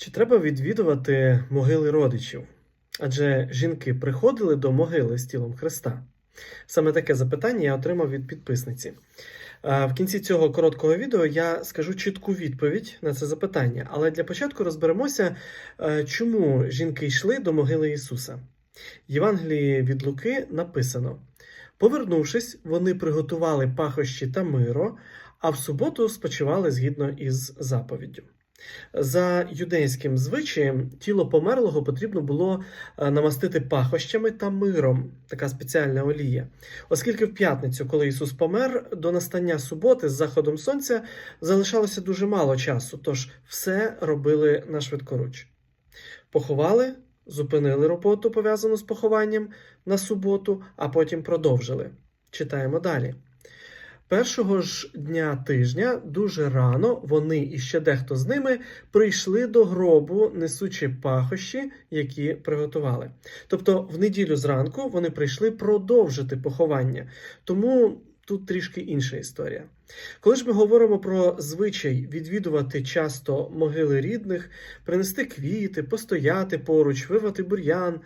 Чи треба відвідувати могили родичів? Адже жінки приходили до могили з тілом Христа. Саме таке запитання я отримав від підписниці. Е, В кінці цього короткого відео я скажу чітку відповідь на це запитання, але для початку розберемося, е, чому жінки йшли до могили Ісуса. В Євангелії від Луки написано: Повернувшись, вони приготували пахощі та миро, а в суботу спочивали згідно із заповіддю. За юдейським звичаєм тіло померлого потрібно було е, намастити пахощами та миром, така спеціальна олія. Оскільки в п'ятницю, коли Ісус помер, до настання суботи з заходом сонця залишалося дуже мало часу, тож все робили на швидкоруч. Поховали, зупинили роботу, пов'язану з похованням на суботу, а потім продовжили. Читаємо далі. Першого ж дня тижня дуже рано вони і ще дехто з ними прийшли до гробу, несучи пахощі, які приготували. Тобто, в неділю зранку вони прийшли продовжити поховання. Тому тут трішки інша історія. Коли ж ми говоримо про звичай відвідувати часто могили рідних, принести квіти, постояти поруч, вирвати бур'ян.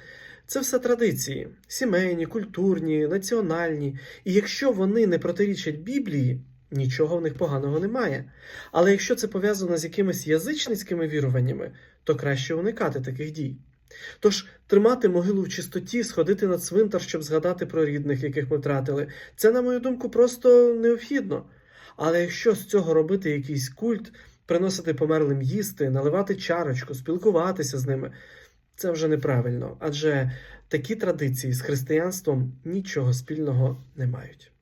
Це все традиції: сімейні, культурні, національні. І якщо вони не протирічать Біблії, нічого в них поганого немає. Але якщо це пов'язано з якимись язичницькими віруваннями, то краще уникати таких дій. Тож тримати могилу в чистоті, сходити на цвинтар, щоб згадати про рідних, яких ми втратили, це, на мою думку, просто необхідно. Але якщо з цього робити якийсь культ, приносити померлим їсти, наливати чарочку, спілкуватися з ними, це вже неправильно, адже такі традиції з християнством нічого спільного не мають.